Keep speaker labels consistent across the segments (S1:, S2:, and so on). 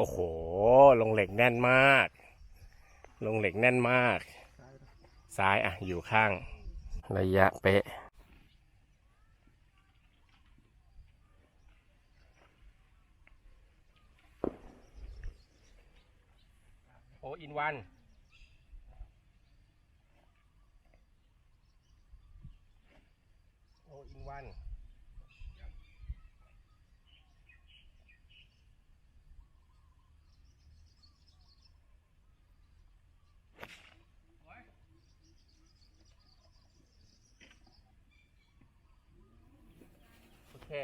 S1: โอ้โห ลงเหล็กแน่นมาก ลงเหล็กแน่นมาก ซ้ายอะ อยู่ข้าง ระยะเป๊ะ โออินวันโออินวัน โอเค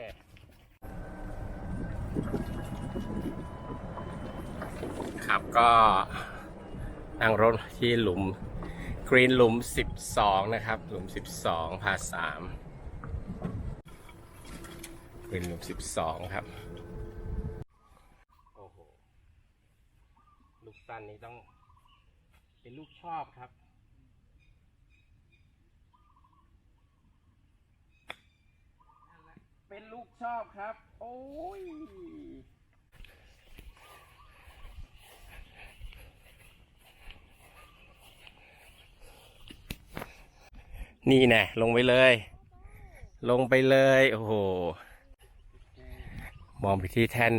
S1: ครับก็นั่งรถที่หลุมกรีนหลุม 12 นะครับ หลุม 12พาสามกรีนหลุม 12 ครับโอ้โหลูกสั้นนี้ต้องเป็นลูกชอบครับ เป็นลู กชอบครับ โอ้ยนี่แน่ลงไปเลย ลงไปเลย โอ้โห มองไปที่แท่น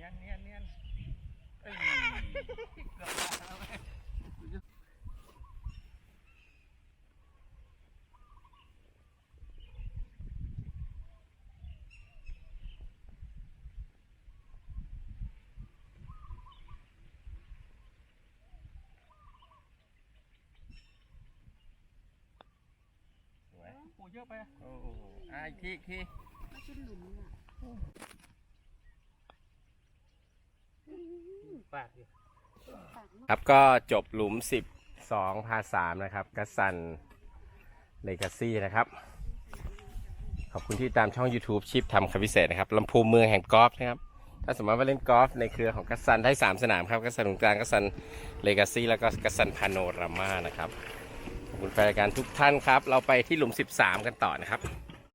S2: เนียนเนียนเนียนเอ้ ย
S1: สวย
S2: โอ้เยอะไปอะโอ้โหอะอีกทีอีกที
S3: ไม่ใช่หลุมอะ
S2: ปากดิ
S3: ปากมาก
S1: ครับก็จบหลุม 12พาสามนะครับกัสซันเลกาซี่นะครับ ขอบคุณที่ตามช่อง YouTube ชิปทำคำพิเศษนะครับลำพูเมืองแห่งกอล์ฟนะครับ ถ้าสมมติว่าเล่นกอล์ฟในเครือของกัสซันได้ 3 สนามครับกัสซันตรงกลางกัสซันเลกาซี่แล้วก็กัสซันพาโนรามานะครับ ขอบคุณแฟนรายการทุกท่านครับ เราไปที่หลุม 13 กันต่อนะครับ